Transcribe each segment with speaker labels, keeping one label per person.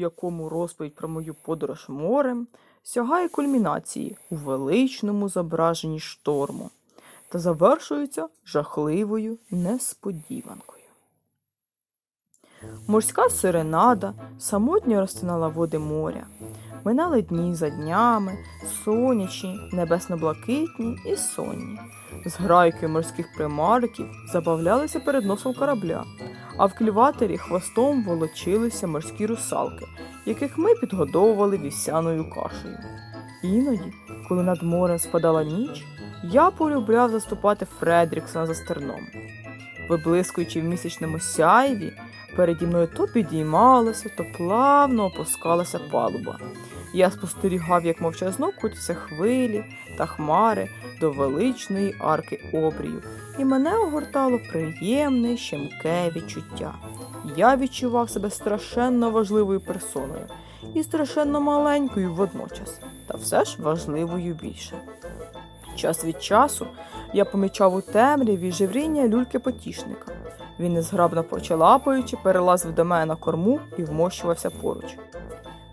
Speaker 1: якому розповідь про мою подорож морем сягає кульмінації у величному зображенні шторму та завершується жахливою несподіванкою. Морська сиренада самотньо розтинала води моря. Минали дні за днями, сонячні, небесно-блакитні і сонні. Зграйки морських примарків забавлялися перед носом корабля, а в кліватері хвостом волочилися морські русалки, яких ми підгодовували вівсяною кашею. Іноді, коли над морем спадала ніч, я полюбляв заступати Фредріксона за стерном. Виблискуючи в місячному сяйві, переді мною то підіймалася, то плавно опускалася палуба. Я спостерігав, як мовчазно кутяться хвилі та хмари до величної арки обрію, і мене огортало приємне щемке відчуття. Я відчував себе страшенно важливою персоною і страшенно маленькою водночас, та все ж важливою більше. Час від часу я помічав у темряві живріння люльки потішника. Він незграбно почалапаючи, перелазив до мене на корму і вмощувався поруч.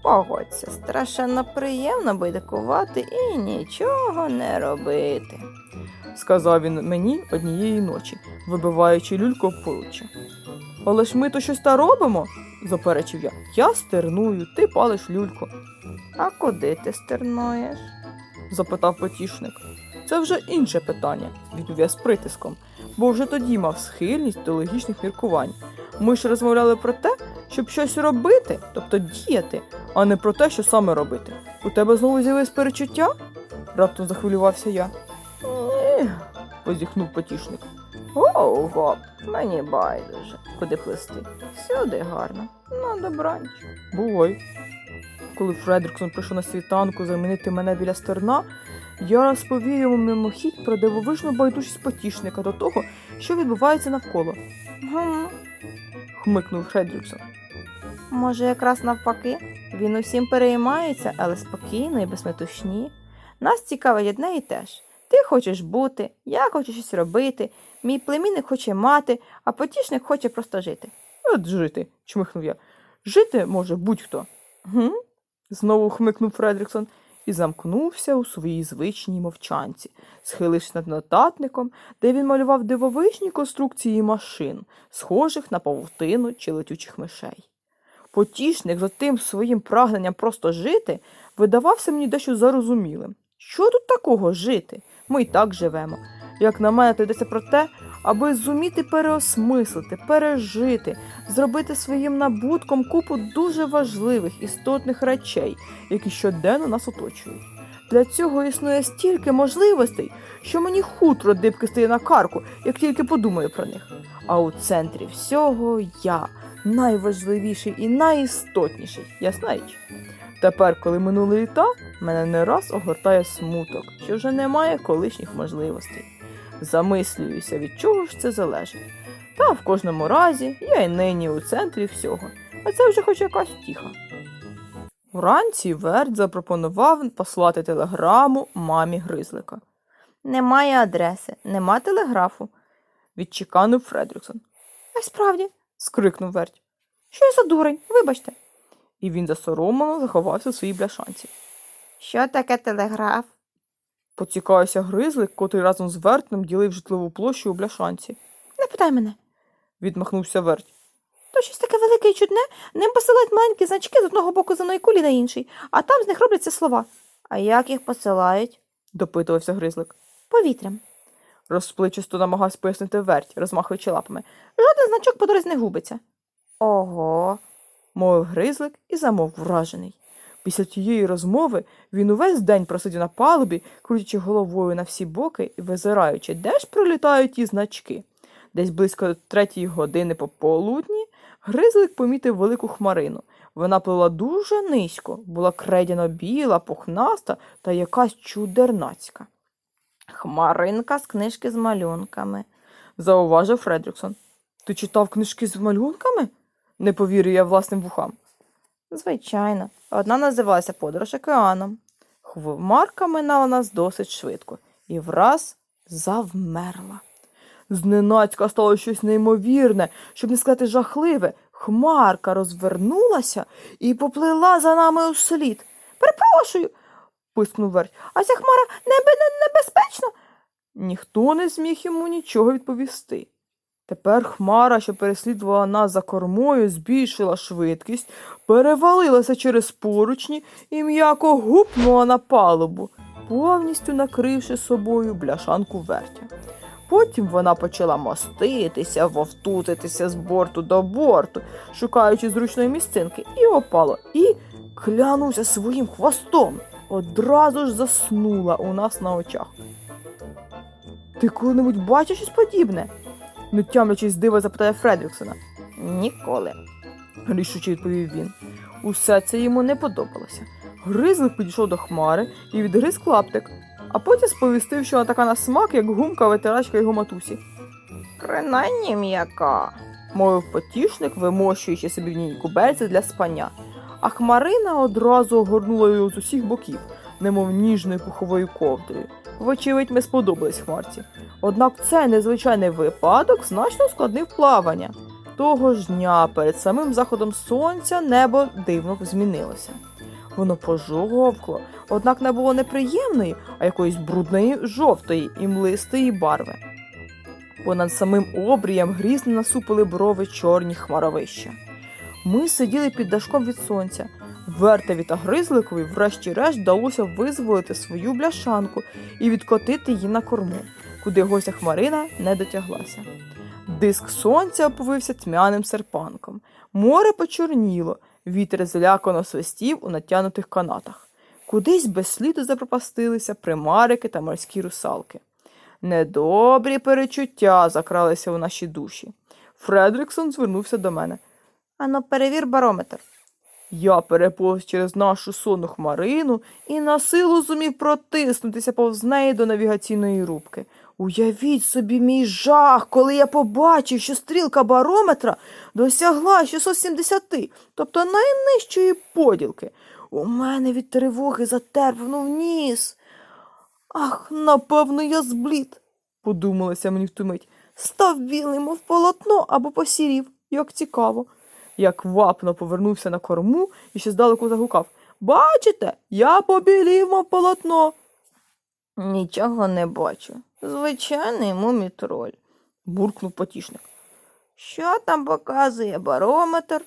Speaker 1: Погодься, страшенно приємно байдикувати і нічого не робити, сказав він мені однієї ночі, вибиваючи люльку об поруччя. Але ж ми то щось та робимо, заперечив я. Я стерную, ти палиш люльку. А куди ти стернуєш? запитав потішник. Це вже інше питання, відповів я з притиском, бо вже тоді мав схильність до логічних міркувань. Ми ж розмовляли про те, щоб щось робити, тобто діяти, а не про те, що саме робити. У тебе знову з'явились перечуття? раптом захвилювався я. Ні, позіхнув потішник. Ого, мені байдуже, куди плисти. Всюди гарно. На добраніч. Бувай. Коли Фредріксон прийшов на світанку замінити мене біля стерна, я розповів йому мимохідь про дивовижну байдужість потішника до того, що відбувається навколо. Гм, хмикнув Фредріксон. Може, якраз навпаки, він усім переймається, але спокійно і без метушні. Нас цікавить одне і те ж. Ти хочеш бути, я хочу щось робити, мій племінник хоче мати, а потішник хоче просто жити. От жити, чмихнув я. Жити може будь-хто. Гм? знову хмикнув Фредріксон і замкнувся у своїй звичній мовчанці, схилившись над нотатником, де він малював дивовижні конструкції машин, схожих на павутину чи летючих мишей. Потішник за тим своїм прагненням просто жити видавався мені дещо зарозумілим. Що тут такого жити? Ми й так живемо. Як на мене, то йдеться про те, аби зуміти переосмислити, пережити, зробити своїм набутком купу дуже важливих істотних речей, які щоденно нас оточують. Для цього існує стільки можливостей, що мені хутро дибки стає на карку, як тільки подумаю про них. А у центрі всього я найважливіший і найістотніший, ясна. Тепер, коли минули літа, мене не раз огортає смуток, що вже немає колишніх можливостей. Замислююся, від чого ж це залежить. Та в кожному разі я й нині у центрі всього, а це вже хоч якась втіха. Уранці Верт запропонував послати телеграму мамі Гризлика. Немає адреси, нема телеграфу, відчеканив Фредріксон. А справді, скрикнув Верть. Що я за дурень, вибачте. І він засоромлено заховався у своїй бляшанці. Що таке телеграф? Поцікавився гризлик, котрий разом з вертнем ділив житлову площу у бляшанці. Не питай мене, відмахнувся верть. То щось таке велике і чудне, ним посилають маленькі значки з одного боку земної кулі на інший, а там з них робляться слова. А як їх посилають? допитувався гризлик. Повітрям. Розпличисто намагався пояснити верть, розмахуючи лапами. Жоден значок по дорозі не губиться. Ого, мовив гризлик і замовк вражений. Після тієї розмови він увесь день просидів на палубі, крутячи головою на всі боки і визираючи, де ж пролітають ті значки. Десь близько третьої години пополудні гризлик помітив велику хмарину. Вона плила дуже низько, була кредяно біла, пухнаста та якась чудернацька. Хмаринка з книжки з малюнками, зауважив Фредріксон. Ти читав книжки з малюнками? не повірив я власним вухам. Звичайно, одна називалася Подорож океаном. Хмарка минала нас досить швидко і враз завмерла. Зненацька стало щось неймовірне, щоб не сказати жахливе. Хмарка розвернулася і поплила за нами у слід. Перепрошую, пискнув верть. А ця хмара небе небезпечна. Ніхто не зміг йому нічого відповісти. Тепер хмара, що переслідувала нас за кормою, збільшила швидкість, перевалилася через поручні і м'яко гупнула на палубу, повністю накривши собою бляшанку вертя. Потім вона почала моститися, вовтутитися з борту до борту, шукаючи зручної місцинки, і опала, і клянувся своїм хвостом. Одразу ж заснула у нас на очах. Ти коли-небудь бачиш щось подібне? не тямлячись дива, запитає Фредріксона. Ніколи, рішуче відповів він. Усе це йому не подобалося. Гризлик підійшов до хмари і відгриз клаптик, а потім сповістив, що вона така на смак, як гумка витирачка його матусі. Принаймні м'яка, мовив потішник, вимощуючи собі в ній кубельце для спання. А хмарина одразу огорнула його з усіх боків, немов ніжною пуховою ковдрою. Вочевидь, ми сподобались хмарці. Однак цей незвичайний випадок значно ускладнив плавання. Того ж дня перед самим заходом сонця небо дивно змінилося. Воно пожовкло, однак не було неприємної, а якоїсь брудної жовтої і млистої барви. Понад самим обрієм грізно насупили брови чорні хмаровища. Ми сиділи під дашком від сонця. Вертеві та гризликові, врешті-решт, вдалося визволити свою бляшанку і відкотити її на корму, куди гостя хмарина не дотяглася. Диск сонця оповився тьмяним серпанком. Море почорніло, вітер злякано свистів у натянутих канатах. Кудись без сліду запропастилися примарики та морські русалки. Недобрі перечуття закралися у наші душі. Фредріксон звернувся до мене. Ану, перевір барометр. Я переповз через нашу сонну хмарину і на силу зумів протиснутися повз неї до навігаційної рубки. Уявіть собі мій жах, коли я побачив, що стрілка барометра досягла 670, тобто найнижчої поділки. У мене від тривоги затерпнув ніс. Ах, напевно, я зблід, подумалося мені в ту мить. Став білий, мов полотно або посірів, як цікаво. Я квапно повернувся на корму і ще здалеку загукав Бачите, я побілів, мов полотно. Нічого не бачу. Звичайний мумітроль, буркнув потішник. Що там показує барометр?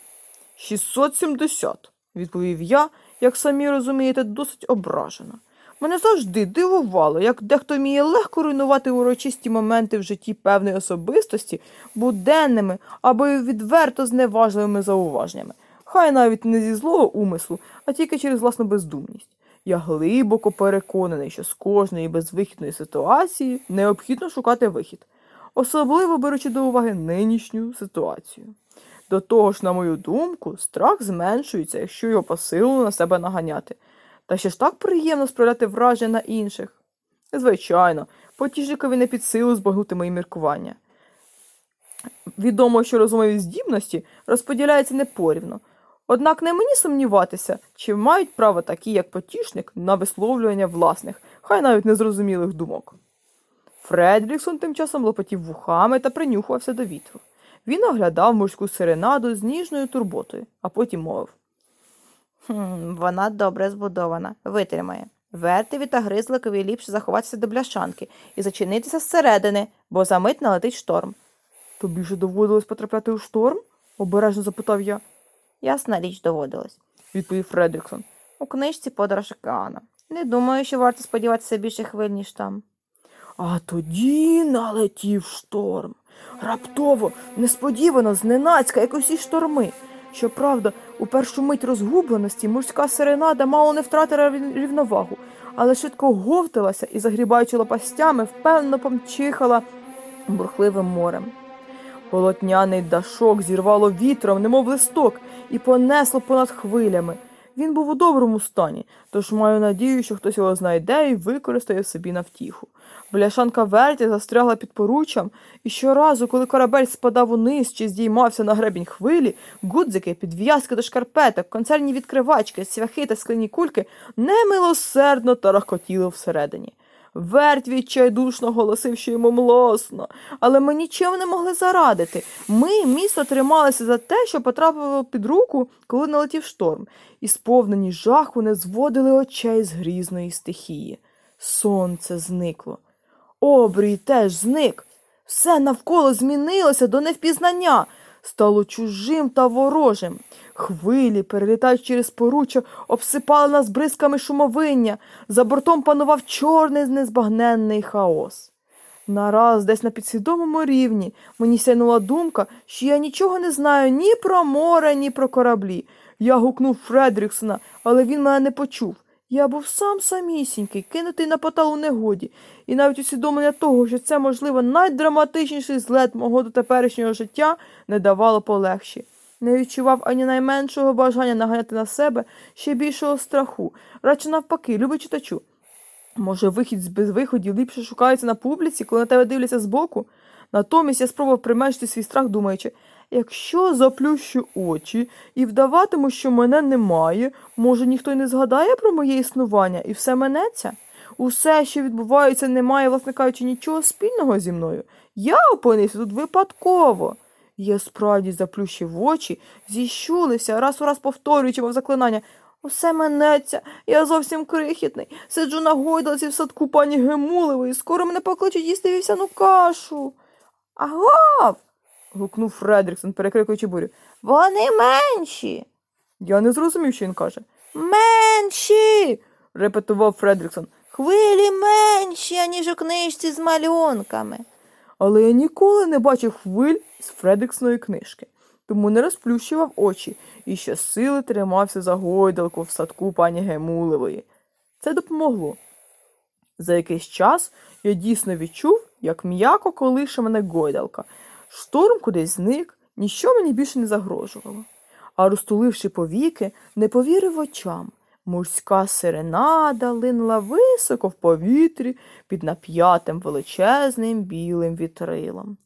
Speaker 1: 670, відповів я, як самі розумієте, досить ображено. Мене завжди дивувало, як дехто вміє легко руйнувати урочисті моменти в житті певної особистості буденними або відверто зневажливими зауваженнями, хай навіть не зі злого умислу, а тільки через власну бездумність. Я глибоко переконаний, що з кожної безвихідної ситуації необхідно шукати вихід, особливо беручи до уваги нинішню ситуацію. До того ж, на мою думку, страх зменшується, якщо його посилено на себе наганяти. Та ще ж так приємно справляти враження на інших. Звичайно, потішникові не під силу збагнути мої міркування. Відомо, що розумові здібності розподіляються непорівно. Однак не мені сумніватися, чи мають право такі, як потішник, на висловлювання власних, хай навіть незрозумілих думок. Фредріксон тим часом лопотів вухами та принюхувався до вітру. Він оглядав морську серенаду з ніжною турботою, а потім мовив. Хм, вона добре збудована, витримає. Вертеві та гризликові ліпше заховатися до бляшанки і зачинитися зсередини, бо за мить налетить шторм. Тобі вже доводилось потрапляти у шторм? обережно запитав я. Ясна річ доводилась, відповів Фредріксон. У книжці подорож океаном. Не думаю, що варто сподіватися більше хвиль, ніж там. А тоді налетів шторм. Раптово, несподівано, зненацька, як усі шторми. Щоправда, у першу мить розгубленості морська серенада мало не втратила рівновагу, але швидко говталася і, загрібаючи лопастями, впевнено помчихала бурхливим морем. Полотняний дашок зірвало вітром, немов листок, і понесло понад хвилями. Він був у доброму стані, тож маю надію, що хтось його знайде і використає собі на втіху. Бляшанка верті застрягла під поруччям, і щоразу, коли корабель спадав униз чи здіймався на гребінь хвилі, гудзики, підв'язки до шкарпеток, концерні відкривачки, цвяхи та скляні кульки немилосердно тарахкотіли всередині. Верть відчайдушно голосив, що йому млосно, але ми нічим не могли зарадити. Ми місто трималися за те, що потрапило під руку, коли налетів шторм, і сповнені жаху не зводили очей з грізної стихії. Сонце зникло. Обрій теж зник. Все навколо змінилося до невпізнання, стало чужим та ворожим. Хвилі, перелітаючи через поруччя, обсипали нас бризками шумовиння. За бортом панував чорний незбагненний хаос. Нараз, десь на підсвідомому рівні, мені сяйнула думка, що я нічого не знаю ні про море, ні про кораблі. Я гукнув Фредріксона, але він мене не почув. Я був сам самісінький, кинутий на поталу негоді, і навіть усвідомлення того, що це, можливо, найдраматичніший злет мого дотеперішнього життя не давало полегші. Не відчував ані найменшого бажання наганяти на себе ще більшого страху, радше навпаки, любий читачу. Може, вихід з безвиходів ліпше шукається на публіці, коли на тебе дивляться збоку? Натомість я спробував применшити свій страх, думаючи, якщо заплющу очі і вдаватиму, що мене немає, може ніхто й не згадає про моє існування і все минеться? Усе, що відбувається, не має, власне кажучи, нічого спільного зі мною. Я опинився тут випадково. Я справді заплющив очі, зіщулився, раз у раз повторюючи мов заклинання. Усе минеться, я зовсім крихітний. Сиджу на гойдалці в садку пані Гемулевої, скоро мене покличуть їсти вівсяну кашу. Агав. Гукнув Фредріксон, перекрикуючи бурю. Вони менші. Я не зрозумів, що він каже. Менші. репетував Фредріксон. Хвилі менші, аніж у книжці з малюнками. Але я ніколи не бачив хвиль з Фредріксної книжки, тому не розплющував очі і щосили тримався за гойдалку в садку пані Гемулевої. Це допомогло. За якийсь час я дійсно відчув, як м'яко колише мене гойдалка. Шторм кудись зник, ніщо мені більше не загрожувало. А розтуливши повіки, не повірив очам. Морська серенада линула високо в повітрі під нап'ятим величезним білим вітрилом.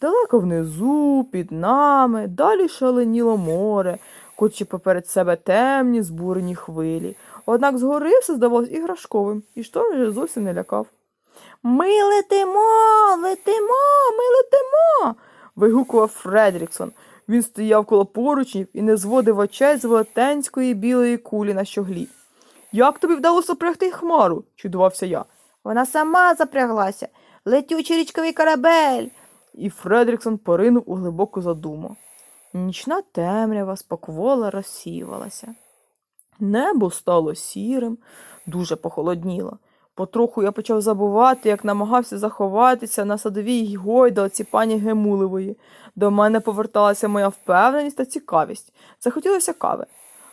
Speaker 1: Далеко внизу, під нами, далі шаленіло море, кочі поперед себе темні збурені хвилі. Однак згори все здавалось іграшковим, і шторм вже зовсім не лякав. Ми летимо, летимо, ми летимо. Вигукував Фредріксон. Він стояв коло поручнів і не зводив очей з велетенської білої кулі на щоглі. Як тобі вдалося прягти хмару? чудувався я. Вона сама запряглася. Летючий річковий корабель. І Фредріксон поринув у глибоку задуму. Нічна темрява споквола розсіювалася. Небо стало сірим, дуже похолодніло. Потроху я почав забувати, як намагався заховатися на садовій гойдалці пані Гемулевої. До мене поверталася моя впевненість та цікавість. Захотілося кави.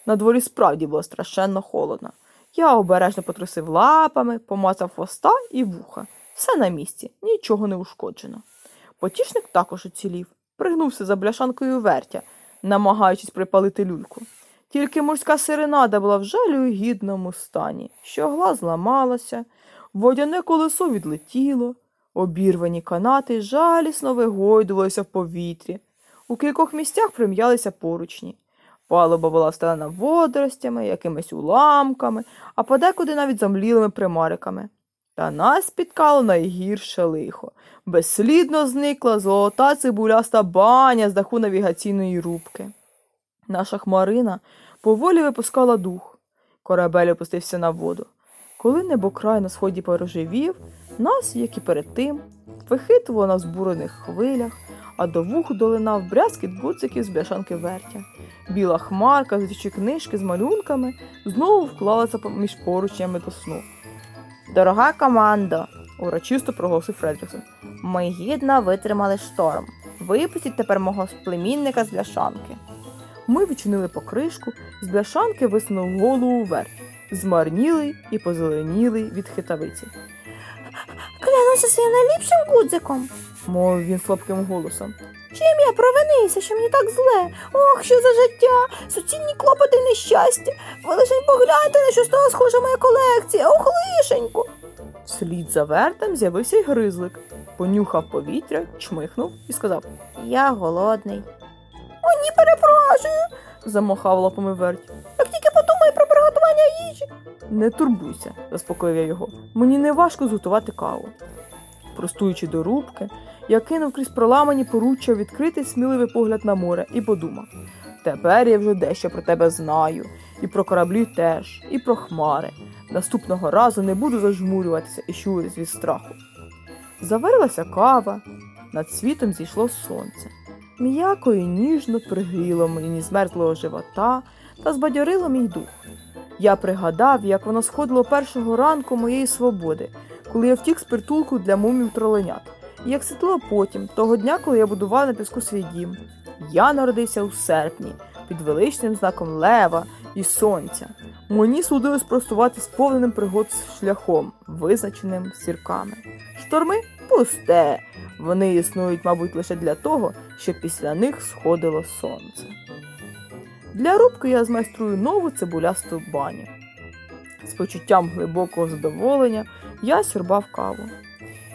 Speaker 1: На дворі справді було страшенно холодно. Я обережно потрусив лапами, помацав хвоста і вуха. Все на місці, нічого не ушкоджено. Потішник також уцілів, пригнувся за бляшанкою вертя, намагаючись припалити люльку. Тільки морська сиренада була в жалюгідному стані, щогла зламалася, водяне колесо відлетіло, обірвані канати жалісно вигойдувалися в повітрі. У кількох місцях прим'ялися поручні. Палуба була встелена водоростями, якимись уламками, а подекуди навіть замлілими примариками. Та нас спіткало найгірше лихо. Безслідно зникла золота цибуляста баня з даху навігаційної рубки. Наша хмарина поволі випускала дух. Корабель опустився на воду. Коли небокрай на сході порожевів, нас, як і перед тим, вихитувало на збурених хвилях, а до вух долинав брязкіт гуциків з бляшанки вертя. Біла хмарка з дитячої книжки з малюнками знову вклалася між поручнями до сну. Дорога команда, урочисто проголосив Фредріксон. Ми гідно витримали шторм. Випустіть тепер мого племінника з бляшанки. Ми відчинили покришку, з бляшанки висунув голову вверх, змарнілий і позеленілий від хитавиці.
Speaker 2: Клянуся своїм найліпшим гудзиком.
Speaker 1: мовив він слабким голосом.
Speaker 2: Чим я провинився, що мені так зле? Ох, що за життя! Суцільні клопоти й нещастя. Ви лише погляньте, на що стала схожа моя колекція. Ох, лишенько.
Speaker 1: Вслід за вертем з'явився й гризлик, понюхав повітря, чмихнув і сказав
Speaker 2: Я голодний.
Speaker 1: О, ні, перепрошую. замахав лапами верть.
Speaker 2: Як тільки подумаю про приготування їжі.
Speaker 1: Не турбуйся, заспокоїв я його. Мені не важко зготувати каву. Простуючи до рубки, я кинув крізь проламані поруччя відкритий сміливий погляд на море і подумав: тепер я вже дещо про тебе знаю, і про кораблі теж, і про хмари. Наступного разу не буду зажмурюватися і щуритись від страху. Заварилася кава, над світом зійшло сонце. М'яко і ніжно пригріло мені змерзлого живота та збадьорило мій дух. Я пригадав, як воно сходило першого ранку моєї свободи, коли я втік з притулку для мумів троленят, і як світло потім, того дня, коли я будував на піску свій дім. Я народився у серпні під величним знаком лева і сонця. Мені судилось простувати сповненим пригод шляхом, визначеним зірками. Шторми пусте. Вони існують, мабуть, лише для того, щоб після них сходило сонце. Для рубки я змайструю нову цибулясту баню. З почуттям глибокого задоволення я сюрбав каву.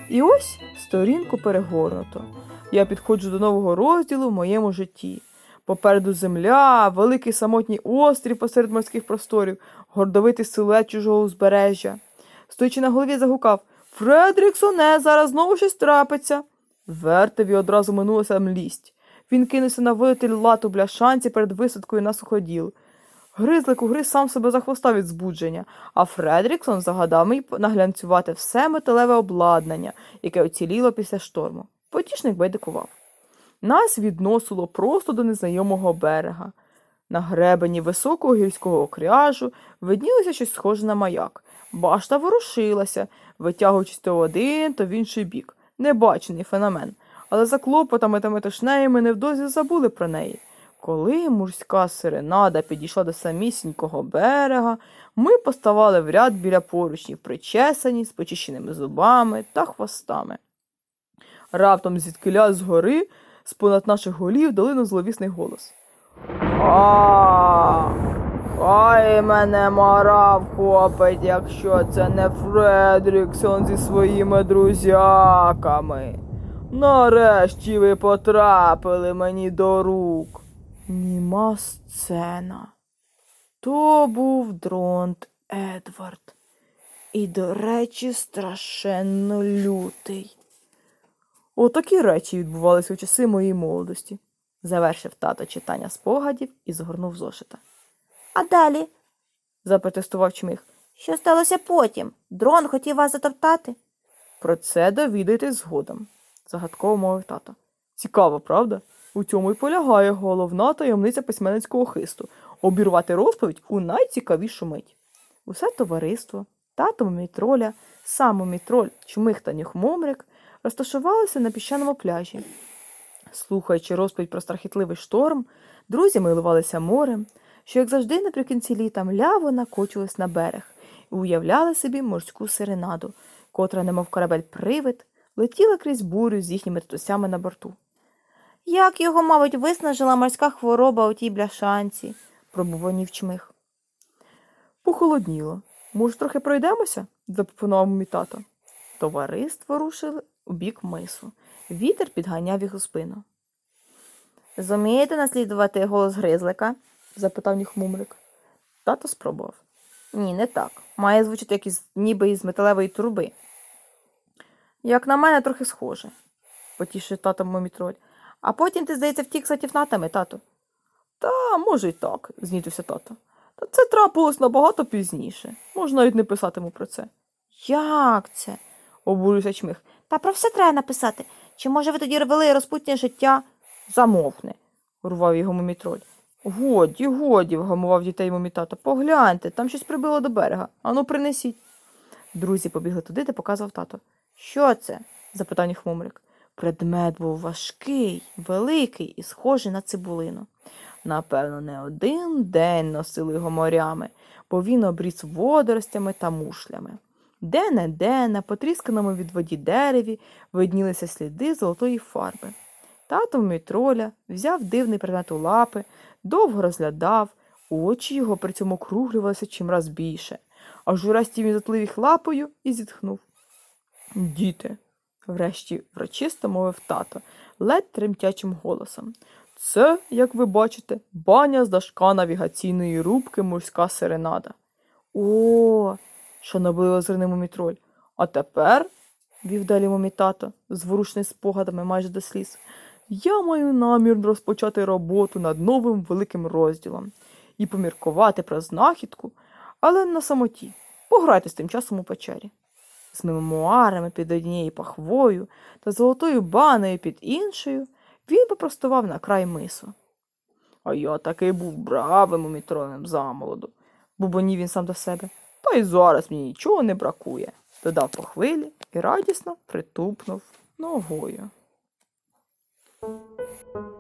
Speaker 1: І ось сторінку перегорнуто. Я підходжу до нового розділу в моєму житті. Попереду земля, великий самотній острів посеред морських просторів, гордовитий силует чужого узбережжя. Стоячи на голові, загукав Фредріксоне, зараз знову щось трапиться. Вертеві одразу минулася млість. Він кинувся на вилити лату бляшанці перед висадкою на суходіл. Гризлик угриз сам себе за хвоста від збудження, а Фредріксон загадав мені наглянцювати все металеве обладнання, яке оціліло після шторму. Потішник байдикував. Нас відносило просто до незнайомого берега. На гребені високого гірського окряжу виднілося щось схоже на маяк. Башта ворушилася, витягуючись то в один, то в інший бік. Небачений феномен. Але за клопотами та метушнею ми невдовзі забули про неї. Коли морська сиренада підійшла до самісінького берега, ми поставали в ряд біля поручнів, причесані, з почищеними зубами та хвостами. Раптом звідкиля згори, з понад наших голів, долинув зловісний голос. А, Ай мене мара вхопить, якщо це не Фредріксон зі своїми друзяками. Нарешті ви потрапили мені до рук. Німа сцена. То був Дронт Едвард. І, до речі, страшенно лютий. Отакі речі відбувалися у часи моєї молодості. Завершив тато читання спогадів і згорнув зошита.
Speaker 2: А далі?
Speaker 1: Запротестував чмих.
Speaker 2: Що сталося потім? Дрон хотів вас затоптати?
Speaker 1: Про це довідайтесь згодом, загадково мовив тато. Цікаво, правда? У цьому й полягає головна таємниця письменницького хисту обірвати розповідь у найцікавішу мить. Усе товариство, тато мітроля, сам мітроль, чмих та нюхмомрик розташувалися на піщаному пляжі. Слухаючи розповідь про страхітливий шторм, друзі милувалися морем, що, як завжди, наприкінці літа мляво накочувалось на берег і уявляли собі морську серенаду, котра, немов корабель привид, летіла крізь бурю з їхніми татусями на борту.
Speaker 2: Як його, мабуть, виснажила морська хвороба у тій бляшанці?
Speaker 1: пробуванів чмих. Похолодніло. Може, трохи пройдемося? запропонував мій тато. Товариство рушили у бік мису. Вітер підганяв у спину.
Speaker 2: Зумієте наслідувати голос гризлика?
Speaker 1: Запитав ніхмумрик. Тато спробував.
Speaker 2: Ні, не так. Має звучати як із, ніби із металевої труби.
Speaker 1: Як на мене, трохи схоже, потішив тато мумітроль.
Speaker 2: А потім ти, здається, втік за тіфнатами, тату.
Speaker 1: Та, може, й так, знітився тато. Та це трапилось набагато пізніше. Можна навіть не писатиму про це.
Speaker 2: Як це?
Speaker 1: Обурився чмих.
Speaker 2: Та про все треба написати. Чи може ви тоді вели розпутнє життя?
Speaker 1: Замовкни, урвав його мумітроль. Годі, годі, вгамував дітей мумітата. Погляньте, там щось прибило до берега. Ану, принесіть. Друзі побігли туди, де показував тато.
Speaker 2: Що це?
Speaker 1: запитав хмумрик. Предмет був важкий, великий і схожий на цибулину. Напевно, не один день носили його морями, бо він обріс водоростями та мушлями. Де-не-де, на потрісканому від воді дереві виднілися сліди золотої фарби. Тато мітроля взяв дивний предмет у лапи, довго розглядав, очі його при цьому округлювалися чимраз більше, аж урасті він затлив їх лапою і зітхнув. Діти, врешті врочисто мовив тато, ледь тремтячим голосом. Це, як ви бачите, баня з дашка навігаційної рубки морська серенада. О, шанобливо зирнув мумітроль. А тепер, вів далі мумітато, зворушений спогадами майже до сліз, я маю намір розпочати роботу над новим великим розділом і поміркувати про знахідку, але на самоті. Пограйте з тим часом у печері. З мемуарами під однією пахвою та золотою банею під іншою, він попростував на край мису. А я таки був бравим мумітроном замолоду, бубонів він сам до себе. Та й зараз мені нічого не бракує, додав по хвилі і радісно притупнув ногою. Thank you.